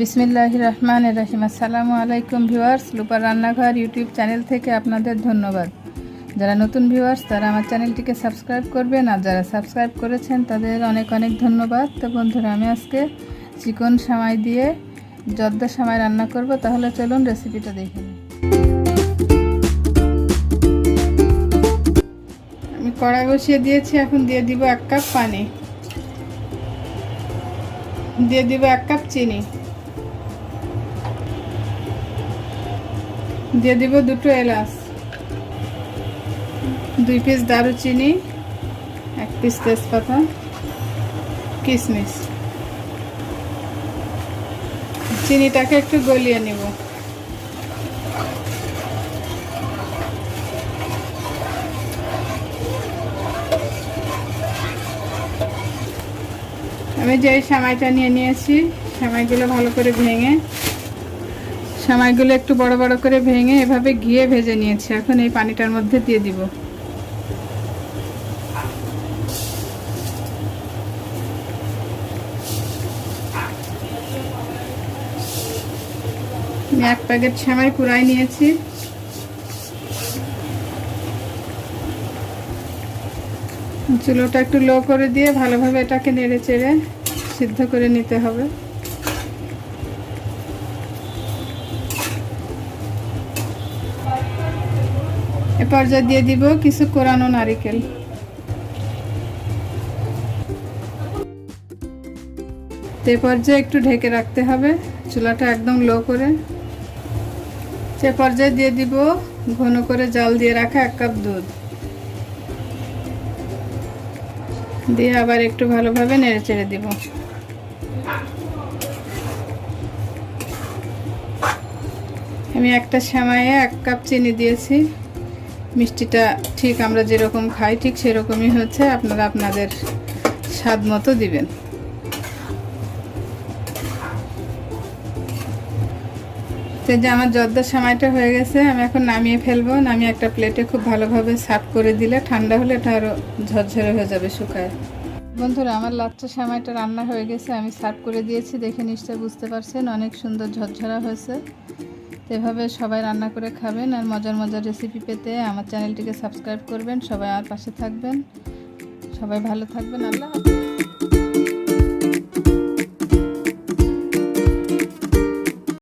বিসমিল্লাহ রহমান রহিম। আসসালামু আলাইকুম ভিউয়ার্স লুপার রান্নাঘর ইউটিউব চ্যানেল থেকে আপনাদের ধন্যবাদ। যারা নতুন ভিউয়ার্স, তারা আমার চ্যানেলটিকে সাবস্ক্রাইব করবেন, আর যারা সাবস্ক্রাইব করেছেন, তাদের অনেক অনেক ধন্যবাদ। তো বন্ধুরা, আমি আজকে চিকন সামাই দিয়ে জর্দা সামাই রান্না করব। তাহলে চলুন রেসিপিটা দেখে আমি কড়াই বসিয়ে দিয়েছি, এখন দিয়ে দিব এক কাপ পানি। দিয়ে দিব এক কাপ চিনি। দিয়ে দিব দুটো এলাচ। দুই পিস দারুচিনি, এক পিস তেজপাতা কিশমিশ চিনিটাকে একটু গলিয়ে নেব। আমি যে সামাইটা নিয়ে নিয়েছি, সামাইগুলো ভালো করে ভেঙে সামাইগুলো একটু বড় বড় করে ভেঙে এভাবে ঘিয়ে ভেজে নিয়েছি। এখন এই পানিটার মধ্যে দিয়ে দিব। আমি এক প্যাকেট সামাই কুড়াই নিয়েছি। চুলোটা একটু লো করে দিয়ে ভালোভাবে এটাকে নেড়ে চেড়ে সিদ্ধ করে নিতে হবে। এ পর্যায়ে দিয়ে দিব কিছু কোরানো নারিকেল। তে পর্যায়ে একটু ঢেকে রাখতে হবে, চুলাটা একদম লো করে। সে পর্যায়ে দিয়ে দিব ঘন করে জাল দিয়ে রাখা এক কাপ দুধ। দিয়ে আবার একটু ভালোভাবে নেড়ে চেড়ে দিব। আমি একটা সেমাইয়ে এক কাপ চিনি দিয়েছি। মিষ্টিটা ঠিক আমরা যেরকম খাই, ঠিক সেরকমই হচ্ছে আপনারা আপনাদের স্বাদ মতো দিবেন। তো যে আমার জর্দার সময়টা হয়ে গেছে, আমি এখন নামিয়ে ফেলব। নামিয়ে একটা প্লেটে খুব ভালোভাবে সার্ভ করে দিলে ঠান্ডা হলে এটা আরও ঝরঝরে হয়ে যাবে শুকায়। বন্ধুরা, আমার লাচ্চা সময়টা রান্না হয়ে গেছে, আমি সার্ভ করে দিয়েছি। দেখে নিশ্চয় বুঝতে পারছেন, অনেক সুন্দর ঝরঝরা হয়েছে। এভাবে সবাই রান্না করে খাবেন আর মজার মজার রেসিপি পেতে আমার চ্যানেলটিকে সাবস্ক্রাইব করবেন, সবাই আমার পাশে থাকবেন। সবাই ভালো থাকবেন, আল্লাহ হাফেজ।